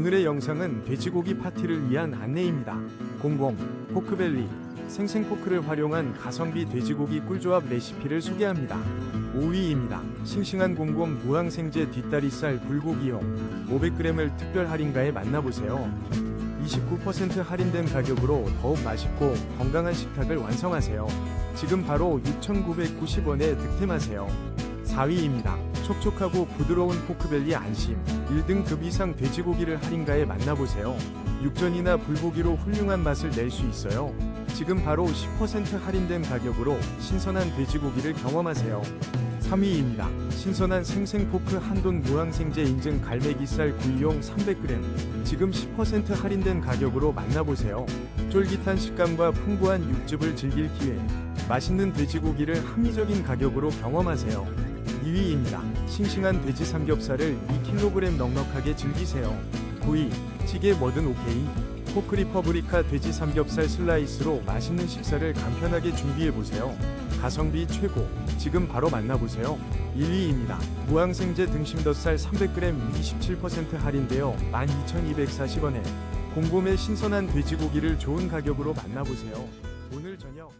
오늘의 영상은 돼지고기 파티를 위한 안내입니다. 00 포크벨리 생생 포크를 활용한 가성비 돼지고기 꿀조합 레시피를 소개합니다. 5위입니다. 싱싱한 00 무항생제 뒷다리살 불고기용 500g을 특별 할인가에 만나보세요. 29% 할인된 가격으로 더욱 맛있고 건강한 식탁을 완성하세요. 지금 바로 6,990원에 득템하세요. 4위입니다. 촉촉하고 부드러운 포크벨리 안심 1등급 이상 돼지고기를 할인가에 만나보세요. 육전이나 불고기로 훌륭한 맛을 낼 수 있어요. 지금 바로 10% 할인된 가격으로 신선한 돼지고기를 경험하세요. 3위입니다. 신선한 생생포크 한돈 무항생제 인증 갈매기살 구이용 300g 지금 10% 할인된 가격으로 만나보세요. 쫄깃한 식감과 풍부한 육즙을 즐길 기회 맛있는 돼지고기를 합리적인 가격으로 경험하세요. 2위입니다. 싱싱한 돼지 삼겹살을 2kg 넉넉하게 즐기세요. 9위 찌개 뭐든 오케이 포크리퍼브리카 돼지 삼겹살 슬라이스로 맛있는 식사를 간편하게 준비해보세요. 가성비 최고 지금 바로 만나보세요. 1위입니다. 무항생제 등심덧살 300g 27% 할인되어 12,240원에 곰곰의 신선한 돼지고기를 좋은 가격으로 만나보세요. 오늘 저녁